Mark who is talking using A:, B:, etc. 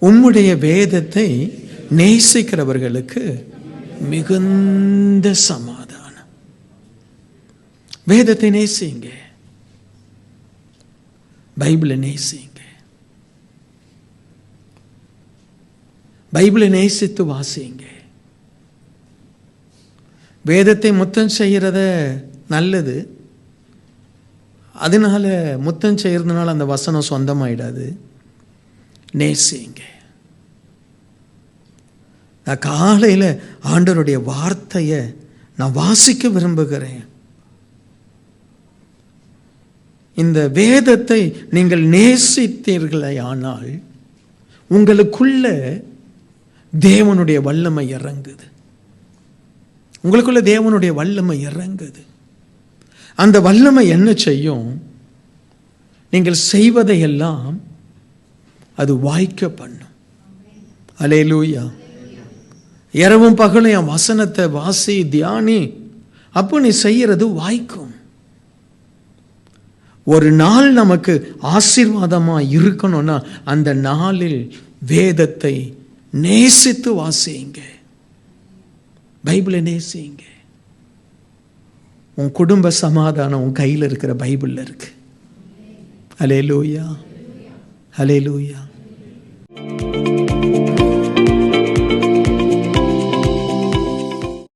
A: உம்முடைய வேதத்தை நேசிக்கிறவர்களுக்கு மிகுந்த சமாதானம். வேதத்தை நேசிங்க. பைபிளை நேசிங்க. பைபிளை நேசித்து வாசிங்க. வேதத்தை முத்தம் செய்கிறத நல்லது. அதனால முத்தம் செய்கிறதுனால அந்த வசனம் சொந்தமாயிடாது. நேசிங்க. நான் காலையில் ஆண்டவருடைய வார்த்தையை நான் வாசிக்க விரும்புகிறேன். இந்த வேதத்தை நீங்கள் நேசித்தீர்களே ஆனால் உங்களுக்குள்ள தேவனுடைய வல்லமை இறங்குது. உங்களுக்குள்ள தேவனுடைய வல்லமை இறங்குது. அந்த வல்லமை என்ன செய்யும்? நீங்கள் செய்வதையெல்லாம் அது வாய்க்க பண்ணும். அலேலூயா. இரவும் பகலும் என் வசனத்தை வாசி தியானி. அப்போ நீ செய்யறது வாய்க்கும். ஒரு நாள் நமக்கு ஆசீர்வாதமாக இருக்கணும்னா அந்த நாளில் வேதத்தை நேசித்து வாசியுங்க. பைபிளை நேசியுங்க. உன் குடும்ப சமாதானம் உன் கையில் இருக்கிற பைபிளில் இருக்கு. அலே லூயா அலே லூயா